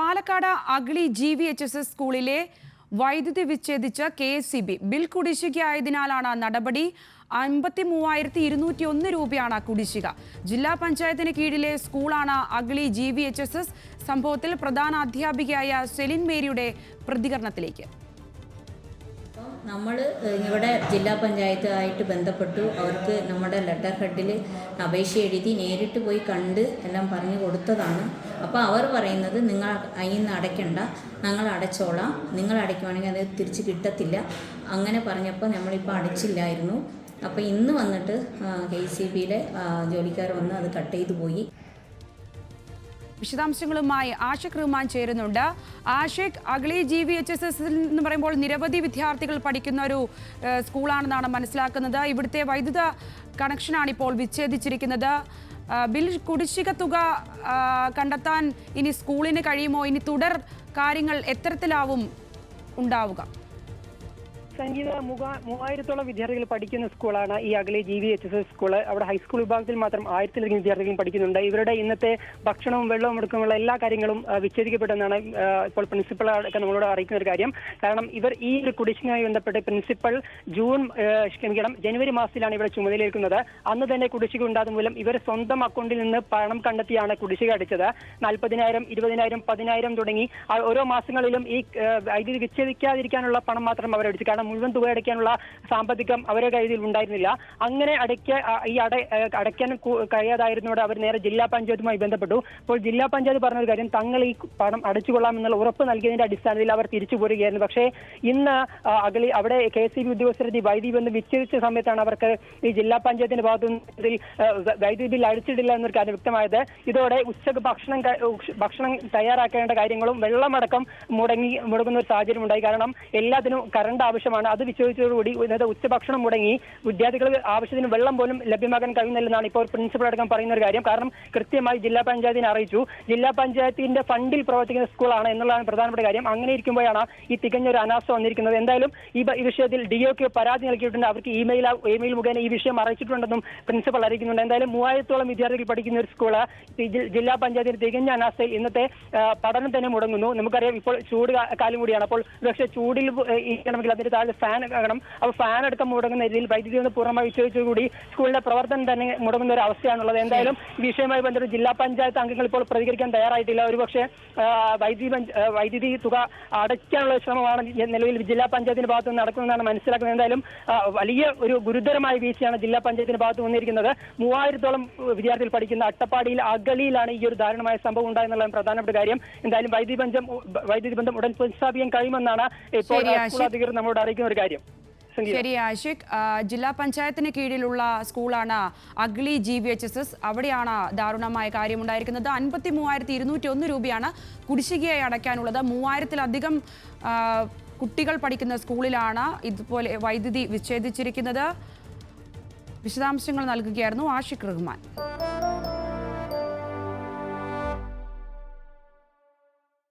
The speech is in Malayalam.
Palakkad Agali G V H S S സ്കൂളിലെ വൈദ്യുതി വിച്ഛേദിച്ച K S C B bill കുടിശ്ശികയായതിനാലാണ് നടപടി. അമ്പത്തി മൂവായിരത്തി ഇരുന്നൂറ്റി ഒന്ന് രൂപയാണ് കുടിശ്ശിക. ജില്ലാ പഞ്ചായത്തിന് കീഴിലെ സ്കൂളാണ് Agali G V H S S സംഭവത്തിൽ പ്രധാന അധ്യാപികയായ സെലിൻ മേരിയുടെ പ്രതികരണത്തിലേക്ക്. നമ്മൾ ഇവിടെ ജില്ലാ പഞ്ചായത്തുമായിട്ട് ബന്ധപ്പെട്ടു. അവർക്ക് നമ്മുടെ ലെറ്റർ ഹെഡിൽ അപേക്ഷ എഴുതി നേരിട്ട് പോയി കണ്ട് എല്ലാം പറഞ്ഞു കൊടുത്തതാണ്. അപ്പോൾ അവർ പറയുന്നത് നിങ്ങൾ അതിൽ നിന്ന് അടയ്ക്കണ്ട. ഞങ്ങൾ അടച്ചോളാം. നിങ്ങൾ അടയ്ക്കുവാണെങ്കിൽ അത് തിരിച്ച് കിട്ടത്തില്ല. അങ്ങനെ പറഞ്ഞപ്പോൾ നമ്മളിപ്പോൾ അടച്ചില്ലായിരുന്നു. അപ്പോൾ ഇന്ന് വന്നിട്ട് കെ സി ബിയിലെ ജോലിക്കാർ വന്ന് അത് കട്ട് ചെയ്തു പോയി. വിശദാംശങ്ങളുമായി ആഷിഖ് റഹ്മാൻ ചേരുന്നുണ്ട്. Ashiq Agali G V H S S എന്ന് പറയുമ്പോൾ നിരവധി വിദ്യാർത്ഥികൾ പഠിക്കുന്ന ഒരു സ്കൂളാണെന്നാണ് മനസ്സിലാക്കുന്നത്. ഇവിടുത്തെ വൈദ്യുത കണക്ഷനാണ് ഇപ്പോൾ വിച്ഛേദിച്ചിരിക്കുന്നത് ബിൽ കുടിശ്ശിക തുക കണ്ടെത്താൻ ഇനി സ്കൂളിന് കഴിയുമോ? ഇനി തുടർ കാര്യങ്ങൾ എത്തരത്തിലാവും ഉണ്ടാവുക? സംഗീത മുഖ മൂവായിരത്തോളം വിദ്യാർത്ഥികൾ പഠിക്കുന്ന സ്കൂളാണ് ഈ അകലെ G V H S S school. അവിടെ ഹൈസ്കൂൾ വിഭാഗത്തിൽ മാത്രം ആയിരത്തിലധികം വിദ്യാർത്ഥികൾ പഠിക്കുന്നുണ്ട്. ഇവരുടെ ഇന്നത്തെ ഭക്ഷണവും വെള്ളവും അടക്കമുള്ള എല്ലാ കാര്യങ്ങളും വിച്ഛേദിക്കപ്പെട്ടെന്നാണ് ഇപ്പോൾ പ്രിൻസിപ്പൾ അടക്കം നമ്മളോട് അറിയിക്കുന്ന ഒരു കാര്യം. കാരണം ഇവർ ഈ ഒരു കുടിശ്ശികയുമായി ബന്ധപ്പെട്ട് പ്രിൻസിപ്പൽ ജൂൺ ക്ഷമിക്കണം ജനുവരി മാസത്തിലാണ് ഇവിടെ ചുമതലയേൽക്കുന്നത്. അന്ന് തന്നെ കുടിശ്ശിക ഉണ്ടാകും മൂലം ഇവർ സ്വന്തം അക്കൗണ്ടിൽ നിന്ന് പണം കണ്ടെത്തിയാണ് കുടിശ്ശിക അടിച്ചത്. നാൽപ്പതിനായിരം ഇരുപതിനായിരം പതിനായിരം തുടങ്ങി. ഓരോ മാസങ്ങളിലും ഈ വൈദ്യുതി വിച്ഛേദിക്കാതിരിക്കാനുള്ള പണം മാത്രം അവരടിച്ചു. കാരണം മുഴുവൻ തുക അടയ്ക്കാനുള്ള സാമ്പത്തികം അവരുടെ കയ്യിൽ ഉണ്ടായിരുന്നില്ല. അങ്ങനെ അടയ്ക്ക ഈ അട അടയ്ക്കാൻ കഴിയാതായിരുന്നതോടെ അവർ നേരെ ജില്ലാ പഞ്ചായത്തുമായി ബന്ധപ്പെട്ടു. അപ്പോൾ ജില്ലാ പഞ്ചായത്ത് പറഞ്ഞൊരു കാര്യം തങ്ങൾ ഈ പണം അടച്ചുകൊള്ളാമെന്നുള്ള ഉറപ്പ് നൽകിയതിന്റെ അടിസ്ഥാനത്തിൽ അവർ തിരിച്ചു പോരുകയായിരുന്നു. പക്ഷേ ഇന്ന് അകളി അവിടെ കെ സി ബി ഉദ്യോഗസ്ഥരുടെ വൈദ്യുതി ബന്ധം വിച്ഛേദിച്ച സമയത്താണ് അവർക്ക് ഈ ജില്ലാ പഞ്ചായത്തിന്റെ ഭാഗത്തു നിന്ന് ഇതിൽ വൈദ്യുതി ബിൽ അടിച്ചിട്ടില്ല എന്നൊരു കാര്യം വ്യക്തമായത്. ഇതോടെ ഉച്ചയ്ക്ക് ഭക്ഷണം ഭക്ഷണം തയ്യാറാക്കേണ്ട കാര്യങ്ങളും വെള്ളമടക്കം മുടങ്ങി മുടങ്ങുന്ന ഒരു സാഹചര്യം ഉണ്ടായി. കാരണം എല്ലാത്തിനും കറണ്ട് ആവശ്യമാണ്. അത് വിച്ഛേദിച്ചതോടുകൂടി ഇന്നത്തെ ഉച്ചഭക്ഷണം മുടങ്ങി വിദ്യാർത്ഥികൾക്ക് ആവശ്യത്തിന് വെള്ളം പോലും ലഭ്യമാക്കാൻ കഴിയുന്നില്ലെന്നാണ് ഇപ്പോൾ പ്രിൻസിപ്പൽ അടക്കം പറയുന്ന ഒരു കാര്യം. കാരണം കൃത്യമായി ജില്ലാ പഞ്ചായത്തിനെ അറിയിച്ചു. ജില്ലാ പഞ്ചായത്തിന്റെ ഫണ്ടിൽ പ്രവർത്തിക്കുന്ന സ്കൂളാണ് എന്നുള്ളതാണ് പ്രധാനപ്പെട്ട കാര്യം. അങ്ങനെ ഇരിക്കുമ്പോഴാണ് ഈ തികഞ്ഞ ഒരു അനാസ്ഥ വന്നിരിക്കുന്നത്. എന്തായാലും ഈ വിഷയത്തിൽ ഡി പരാതി നൽകിയിട്ടുണ്ട്. അവർക്ക് ഇമെയിൽ ഇമെയിൽ മുഖേന ഈ വിഷയം അറിയിച്ചിട്ടുണ്ടെന്നും പ്രിൻസിപ്പൽ അറിയിക്കുന്നുണ്ട്. എന്തായാലും മൂവായിരത്തോളം വിദ്യാർത്ഥികൾ പഠിക്കുന്ന ഒരു സ്കൂൾ ജില്ലാ പഞ്ചായത്തിന്റെ തികഞ്ഞ അനാസ്ഥയിൽ ഇന്നത്തെ പഠനം തന്നെ മുടങ്ങുന്നു. നമുക്കറിയാം ഇപ്പോൾ ചൂട് കാലം കൂടിയാണ്. അപ്പോൾ പക്ഷേ ചൂടിൽ ഇരിക്കണമെങ്കിൽ അതിന്റെ താഴെ ഫാൻ ആകണം. അപ്പോൾ ഫാൻ അടക്കം മുടങ്ങുന്ന രീതിയിൽ വൈദ്യുതി ഒന്ന് പൂർണമായി വിച്ഛേദിച്ചുകൂടി സ്കൂളിന്റെ പ്രവർത്തനം തന്നെ മുടങ്ങുന്ന ഒരു അവസ്ഥയാണുള്ളത്. എന്തായാലും ഈ വിഷയവുമായി ബന്ധപ്പെട്ട് ജില്ലാ പഞ്ചായത്ത് അംഗങ്ങൾ ഇപ്പോൾ പ്രതികരിക്കാൻ തയ്യാറായിട്ടില്ല. ഒരുപക്ഷെ വൈദ്യുതി വൈദ്യുതി തുക അടയ്ക്കാനുള്ള ശ്രമമാണ് നിലവിൽ ജില്ലാ പഞ്ചായത്തിന്റെ ഭാഗത്ത് നിന്ന് നടക്കുന്നതെന്നാണ് മനസ്സിലാക്കുന്നത്. എന്തായാലും വലിയ ഒരു ഗുരുതരമായ വീഴ്ചയാണ് ജില്ലാ പഞ്ചായത്തിന്റെ ഭാഗത്ത് വന്നിരിക്കുന്നത്. മൂവായിരത്തോളം വിദ്യാർത്ഥികൾ പഠിക്കുന്ന അട്ടപ്പാടിയിൽ അഗളിയിലാണ് ഈ ഒരു ദാരുണമായ സംഭവം ഉണ്ടായെന്നുള്ളതാണ് പ്രധാനപ്പെട്ട കാര്യം. എന്തായാലും വൈദ്യുതി ബന്ധം വൈദ്യുതി ബന്ധം ഉടൻ പുനഃസ്ഥാപിക്കാൻ കഴിയുമെന്നാണ് ഇപ്പോൾ സ്കൂൾ അധികൃതർ നമ്മളോട് അറിയിക്കുന്ന ഒരു കാര്യം. ശരി ആഷിഖ്. ജില്ലാ പഞ്ചായത്തിന് കീഴിലുള്ള സ്കൂളാണ് Agali G V H S S അവിടെയാണ് ദാരുണമായ കാര്യമുണ്ടായിരിക്കുന്നത്. അൻപത്തി മൂവായിരത്തി ഇരുന്നൂറ്റി ഒന്ന് രൂപയാണ് കുടിശ്ശികയായി അടയ്ക്കാനുള്ളത്. മൂവായിരത്തിലധികം കുട്ടികൾ പഠിക്കുന്ന സ്കൂളിലാണ് ഇതുപോലെ വൈദ്യുതി വിച്ഛേദിച്ചിരിക്കുന്നത്. വിശദാംശങ്ങൾ നൽകുകയായിരുന്നു ആഷിഖ് റഹ്മാൻ.